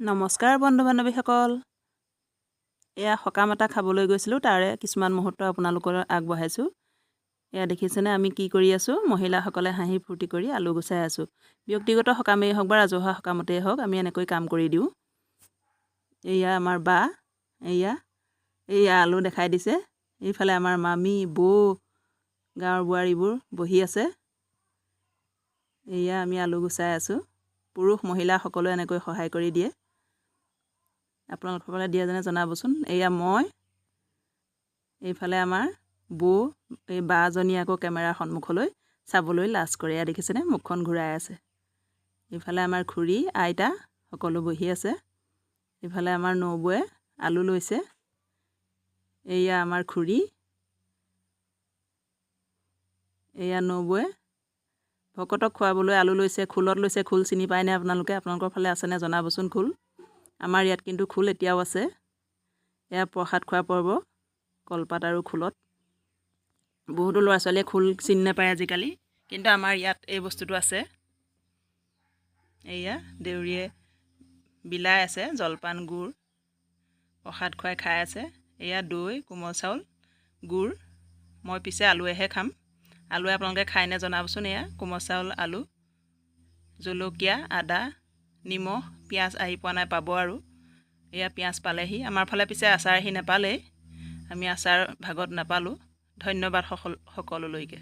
নমস্কাৰ বন্ধু বান্ধৱীসকল এয়া সকাম এটা খাবলৈ গৈছিলোঁ তাৰে কিছুমান মুহূৰ্ত আপোনালোকৰ আগবঢ়াইছোঁ। এয়া দেখিছেনে আমি কি কৰি আছোঁ? মহিলাসকলে হাঁহি ফূৰ্তি কৰি আলু গুচাই আছোঁ। ব্যক্তিগত সকামেই হওক বা ৰাজহুৱা সকামতেই হওক আমি এনেকৈ কাম কৰি দিওঁ। এয়া আমাৰ বা এয়া এয়া আলু দেখাই দিছে। এইফালে আমাৰ মামী বৌ গাঁৱৰ বোৱাৰীবোৰ বহি আছে। এয়া আমি আলু গুচাই আছোঁ। পুৰুষ মহিলা সকলোৱে এনেকৈ সহায় কৰি দিয়ে। আপোনালোকসকলে দিয়ে যেনে জনাবচোন। এয়া মই এইফালে আমাৰ বৌ এই বাজনী আকৌ কেমেৰাৰ সন্মুখলৈ চাবলৈ লাজ কৰে। এয়া দেখিছেনে? মুখখন ঘূৰাই আছে। ইফালে আমাৰ খুৰী আইতা সকলো বহি আছে। ইফালে আমাৰ নবৌৱে আলু লৈছে। এয়া আমাৰ খুৰী। এয়া নবৌৱে ভকতক খুৱাবলৈ আলু লৈছে। খোলত লৈছে। খোল চিনি পায়নে আপোনালোকে? আপোনালোকৰ ফালে আছেনে? জনাবচোন খোল। আমাৰ ইয়াত কিন্তু খোল এতিয়াও আছে। এয়া প্ৰসাদ খোৱা পৰ্ব কলপাত আৰু খোলত। বহুতো ল'ৰা ছোৱালীয়ে খোল চিনি নাপায় আজিকালি কিন্তু আমাৰ ইয়াত এই বস্তুটো আছে। এয়া দেউৰীয়ে বিলাই আছে জলপান গুৰ প্ৰসাদ খুৱাই খাই আছে। এয়া দৈ কোমল চাউল গুৰ মই পিছে আলুৱেহে খাম। আলুৱে আপোনালোকে খায়নে জনাবচোন এয়া কোমল চাউল আলু জলকীয়া আদা নিমখ পিঁয়াজ আহি পোৱা নাই পাব আৰু। এয়া পিঁয়াজ পালেহি। আমাৰ ফালে পিছে আচাৰ আহি নাপালেই। আমি আচাৰ ভাগত নাপালোঁ। ধন্যবাদ সকল সকলোলৈকে